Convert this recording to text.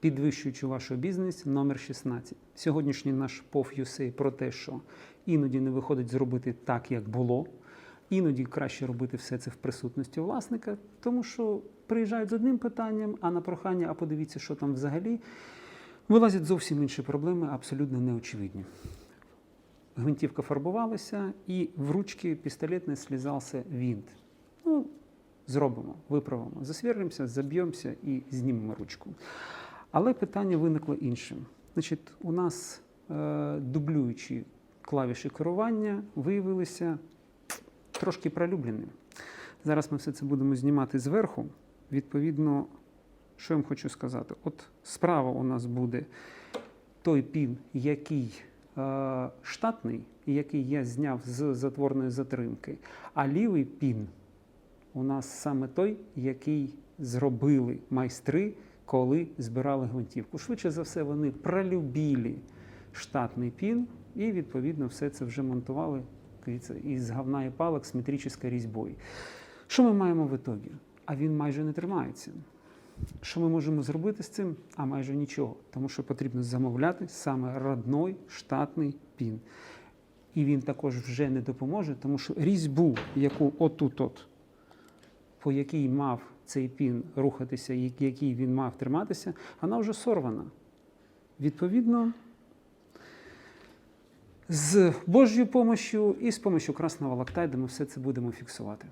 підвищуючи вашу бізнес номер 16. Сьогоднішній наш POV USA про те, що іноді не виходить зробити так, як було. Іноді краще робити все це в присутності власника, тому що приїжджають з одним питанням, а на прохання, а подивіться, що там взагалі, вилазять зовсім інші проблеми, абсолютно неочевидні. Гвинтівка фарбувалася, і в ручки пістолетної слізався вінт. Ну, зробимо, виправимо, засвіримося, заб'ємося і знімемо ручку. Але питання виникло іншим. Значить, у нас е, дублюючі клавіші керування виявилися трошки пролюбленими. Зараз ми все це будемо знімати зверху. Відповідно, що я вам хочу сказати? От справа у нас буде той пін, який е, штатний, який я зняв з затворної затримки, а лівий пін у нас саме той, який зробили майстри, коли збирали гвинтівку. Швидше за все, вони пролюбили штатний пін і, відповідно, все це вже монтували із говна і палок з метричною різьбою. Що ми маємо в ітогі? А він майже не тримається. Що ми можемо зробити з цим? А майже нічого, тому що потрібно замовляти саме родной штатний пін. І він також вже не допоможе, тому що різьбу, яку отут-от, по якій мав цей пін рухатися, який він мав триматися, вона вже сорвана. Відповідно, з Божою помощю і з помощю красного лактайду ми все це будемо фіксувати.